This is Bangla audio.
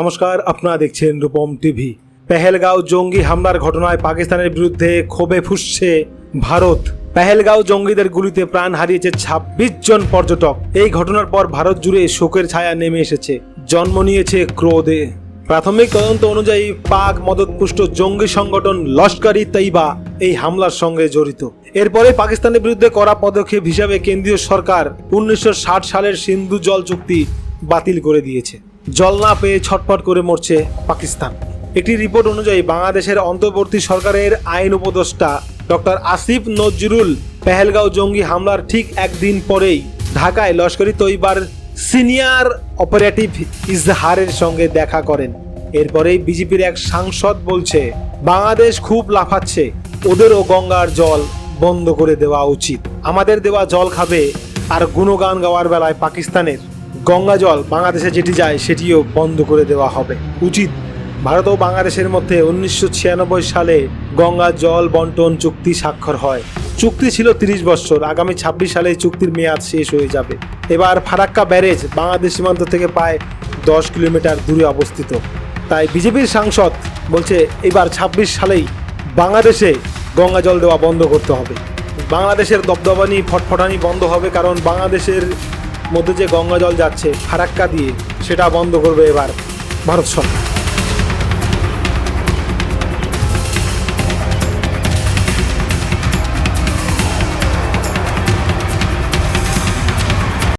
নমস্কার, আপনারা দেখছেন রূপম টিভি। পেহেলগাঁও জঙ্গি হামলার ঘটনায় পাকিস্তানের বিরুদ্ধে ক্ষোভে ফুসছে ভারত। পেহেলগাঁও জঙ্গিদের গুলিতে প্রাণ হারিয়েছে ছাব্বিশ জন পর্যটক। এই ঘটনার পর ভারত জুড়ে শোকের ছায়া নেমে এসেছে। জন্ম নিয়েছে ক্রোধে। প্রাথমিক তদন্ত অনুযায়ী পাক মদতপুষ্ট জঙ্গি সংগঠন লস্কর তৈবা এই হামলার সঙ্গে জড়িত। এরপরে পাকিস্তানের বিরুদ্ধে করা পদক্ষেপ হিসাবে কেন্দ্রীয় সরকার উনিশশো ষাট সালের সিন্ধু জল চুক্তি বাতিল করে দিয়েছে। জল না পেয়ে ছটফট করে মরছে পাকিস্তান। একটি রিপোর্ট অনুযায়ী বাংলাদেশের অন্তর্বর্তী সরকারের আইন উপদেষ্টা ডক্টর আসিফ নজরুল পেহেলগাঁও জঙ্গি হামলার ঠিক একদিন পরেই ঢাকায় লস্করি তৈবার সিনিয়র অপারেটিভ ইজহারের সঙ্গে দেখা করেন। এরপরেই বিজেপির এক সাংসদ বলছে, বাংলাদেশ খুব লাফাচ্ছে, ওদেরও গঙ্গার জল বন্ধ করে দেওয়া উচিত। আমাদের দেওয়া জল খাবে আর গুণগান গাওয়ার বেলায় পাকিস্তানের গঙ্গা জল বাংলাদেশে যেটি যায় সেটিও বন্ধ করে দেওয়া হবে। উচিত। ভারত ও বাংলাদেশের মধ্যে উনিশশো ছিয়ানব্বই সালে গঙ্গা জল বন্টন চুক্তি স্বাক্ষর হয়। চুক্তি ছিল তিরিশ বছর। আগামী ছাব্বিশ সালে চুক্তির মেয়াদ শেষ হয়ে যাবে। এবার ফারাক্কা ব্যারেজ বাংলাদেশ সীমান্ত থেকে প্রায় দশ কিলোমিটার দূরে অবস্থিত। তাই বিজেপির সাংসদ বলছে, এবার ছাব্বিশ সালেই বাংলাদেশে গঙ্গা জল দেওয়া বন্ধ করতে হবে। বাংলাদেশের দবদবানি ফটফটানি বন্ধ হবে কারণ বাংলাদেশের মধ্যে যে গঙ্গা জল যাচ্ছে ফারাক্কা দিয়ে সেটা বন্ধ করবে এবার ভারত সরকার।